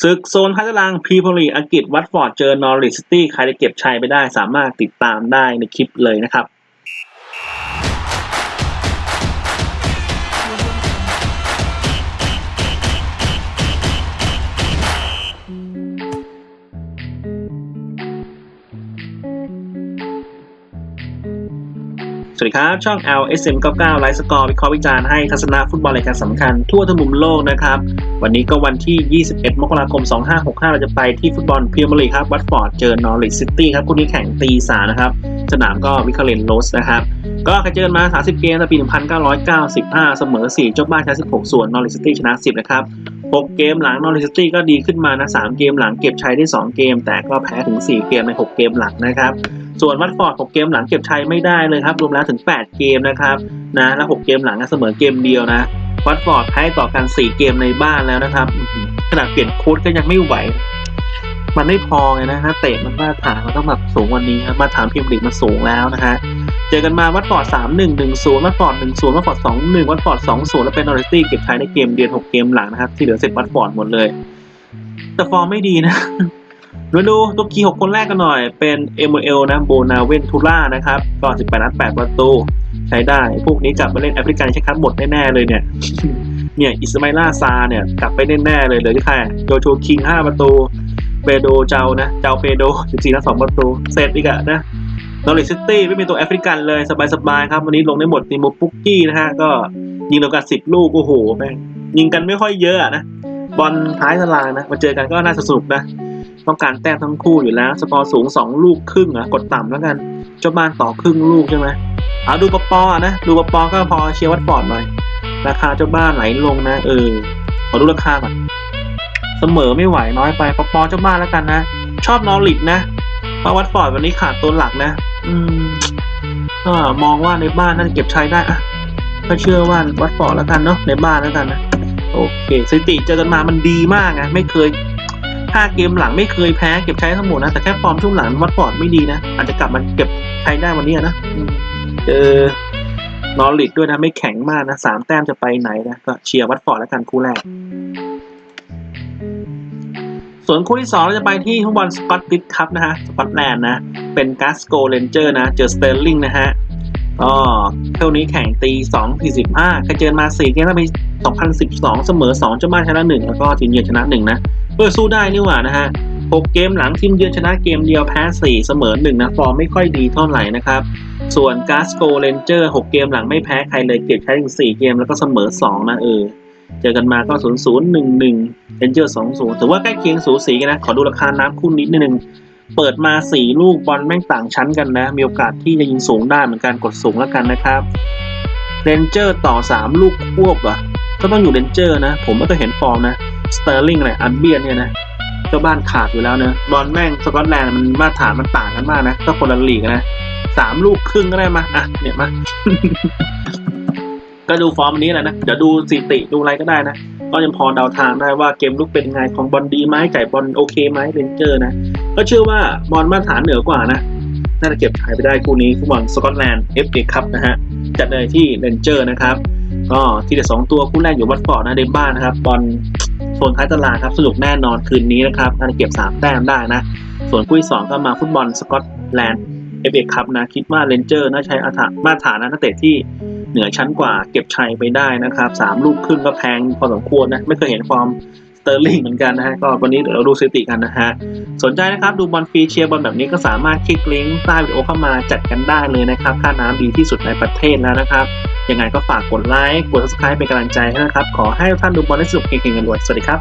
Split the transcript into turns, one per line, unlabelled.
ศึกโซนท้ายตารางพรีพอลีอังกฤษวัตฟอร์ดเจอนอริสซิตี้ใครจะเก็บชัยไปได้สามารถติดตามได้ในคลิปเลยนะครับ วัสดีครับ ช่อง LSM 99ไลฟ์สกอร์วิเคราะห์วิจารณ์ให้ทัศนะฟุตบอลรายการสำคัญทั่วทั้งมุมโลกนะครับ วันนี้ก็วันที่ 21 มกราคม 2565 เราจะไปที่ฟุตบอลพรีเมียร์ลีกครับวัตฟอร์ดเจอนอริสซิตี้ครับคู่นี้แข่งตีสานะครับ สนามก็วิคาเลนโรสนะครับ ก็เคยเจอกันมา 30 เกมตั้งแต่ปี 1995 เสมอ 4 เจ้าบ้านชนะ16 ส่วนนอริสซิตี้ชนะ 10 นะครับ 6 เกมหลังนอริสซิตี้ก็ดีขึ้นมานะ 3 เกมหลังเก็บชัยได้ 2 เกม แต่ก็แพ้ถึง 4 เกมใน 6 เกมหลังนะครับ ส่วนวัตฟอร์ด 6 เกมหลังเก็บชัยไม่ได้เลยครับ รวมแล้วถึง 8 เกมนะครับนะแล้ว6เกมหลังก็เสมอเกมเดียวนะวัตฟอร์ดแพ้ต่อกัน 4 เกมในบ้านแล้วนะครับขนาดเปลี่ยนโค้ชก็ยังไม่ไหว มันไม่พอไงนะฮะเตะมันมาตรฐานมันต้องแบบสูงวันนี้ครับมาตรฐานพรีเมียร์ลีกมันสูงแล้วนะฮะเจอกันมาวัตฟอร์ด3 1 1 0วัตฟอร์ด1 0วัตฟอร์ด2 1วัตฟอร์ด2 0แล้วเป็นนอริสตี้เก็บชัยในเกมเดียว6เกมหลังนะครับที่เหลือเสร็จวัตฟอร์ดหมดเลย แต่ฟอร์มไม่ดีนะ มาดูตัวคีย์6คนแรกกันหน่อย เป็นเอ u มเอลนะโบนาเวนทูล่านะครับ ก็ 18 นัด 8 ประตู ใช้ได้ พวกนี้กลับมาเล่นแอฟริกันใช้คัดหมดแน่ ๆ เลยเนี่ย เนี่ย อิสมาล่าซาเนี่ย กลับไปแน่ๆเลยเลยที่ใครโจโชคิง 5 ประตู เปโดเจ้านะ เจ้าเปโด 14 นัด 2 ประตู เสร็จอีกอะนะนอริซิตี้ไม่มีตัวแอฟริกันเลย สบายๆครับ วันนี้ลงได้หมดติโมปุกกี้นะฮะ ก็ยิงเดียวกันสิบลูก โอ้โหแม่งยิงกันไม่ค่อยเยอะนะ บอลท้ายตารางนะ มาเจอกันก็น่าสนุกนะ ต้องการแต้มทั้งคู่อยู่แล้ว สกอร์สูง 2 ลูกครึ่งอะกดต่ำแล้วกันเจ้าบ้านต่อครึ่งลูกใช่ไหมเอาดูปอปอนะ ดูปอปอก็พอเชียร์วัดฟอร์ดหน่อย ราคาเจ้าบ้านไหลลงนะ เออ ขอดูราคาก่อนเสมอไม่ไหวน้อยไปปอปอเจ้าบ้านแล้วกันนะ ชอบนอริดนะเพราะวัดฟอร์ดวันนี้ขาดตัวหลักนะ อืมก็มองว่าในบ้านน่าจะเก็บใชัยได้อะก็เชื่อว่าวัดฟอร์ดแล้วกันเนาะในบ้านแล้วกันนะโอเคสถิติเจอกันมามันดีมากนะไม่เคย ห้าเกมหลังไม่เคยแพ้เก็บใชัยทั้งหมดนะ แต่แค่ฟอร์มช่วงหลังวัดฟอร์ดไม่ดีนะ อาจจะกลับมาเก็บใชัยได้วันนี้นะเจอนอริดด้วยนะ ไม่แข็งมากนะสามแต้มจะไปไหนนะ ก็เชียร์วัดฟอร์ดแล้วกันคู่แรก ส่วนคู่ที่สองเราจะไปที่ฟุตบอลสกอตติชคัพนะฮะสกอตแลนด์นะ เป็นกาสโกเรนเจอร์นะ เจอสเตอร์ลิงนะฮะก็เท่านี้แข่งตี2 4 5เคยเจอมา4เกมแล้วไป2012เสมอ2เจ้าบ้านชนะ1แล้วก็ทีมเยือนชนะ1นะเอ อสู้ได้นี่หว่านะฮะ6เกมหลังทีมเยือนชนะเกมเดียวแพ้ 4 เสมอ 1 นะฟอร์มไม่ค่อยดีเท่าไหร่นะครับ ส่วนกาสโกเรนเจอร์ 6 เกมหลังไม่แพ้ใครเลยเก็บใช้ถึง4เกมแล้วก็เสมอ 2 นะเออ เจอกันมาก็0 0 1 1เรนเจอร์2 0ถือว่าใกล้เคียงสูสีกันนะ ขอดูราคาน้ำคู่นิดนึง เปิดมา 4 ลูกบอลแม่งต่างชั้นกันนะ มีโอกาสที่จะยิงสูงได้เหมือนกันกดสูงแล้วกันนะครับเรนเจอร์ต่อ 3 ลูกควบอะก็ต้องอยู่เรนเจอร์นะ ผมไม่เคยเห็นฟอร์มนะ สเตอร์ลิงอะไรอันเบียนเนี่ยนะเจ้าบ้านขาดอยู่แล้วเนะบอลแม่งสกอตแลนด์มันมาตรฐานมันต่างกันมากนะก็คนละลีกนะสามลูกครึ่งก็ได้มาอะเนี่ยมาก็ดูฟอร์มนี้แหละนะเดี๋ยวดูสถิติดูอะไรก็ได้นะก็ยังพอเดาทางได้ว่าเกมลุกเป็นไงของบอลดีไหมจ่ายบอลโอเคไหมเรนเจอร์นะก็เชื่อว่าบอลมาตรฐานเหนือกว่านะน่าจะเก็บขายไปได้คู่นี้ฟุตบอลสกอตแลนด์ FA คัพนะฮะจัดเลยที่เรนเจอร์นะครับ ก็ที่เด็ดสองตัวคู่แรกอยู่วัตฟอร์ดนะเดนบ้านนะครับบอล โซนท้ายตารางครับสนุกแน่นอนคืนนี้นะครับน่าจะเก็บสามแต้มได้นะ ส่วนคู่ที่สองก็มาฟุตบอลสกอตแลนด์เอเบคัพนะคิดว่าเรนเจอร์น่าใช้อัตรามาตรฐานนะนักเตะที่เหนือชั้นกว่าเก็บชัยไปได้นะครับสามลูกครึ่งก็แพงพอสมควรนะไม่เคยเห็นฟอร์ม เตอร์ลิงเหมือนกันนะฮะก็วันนี้เดี๋ยวเราดูสถิติกันนะฮะสนใจนะครับดูบอลฟรีเชียร์บอลแบบนี้ก็สามารถคลิกลิงก์ใต้วิดีโอเข้ามาจัดกันได้เลยนะครับค่าน้ำดีที่สุดในประเทศแล้วนะครับยังไงก็ฝากกดไลค์กด subscribe เป็นกำลังใจให้นะครับขอให้ทุกท่านดูบอลได้สนุกเก่งๆกันด้วยสวัสดีครับ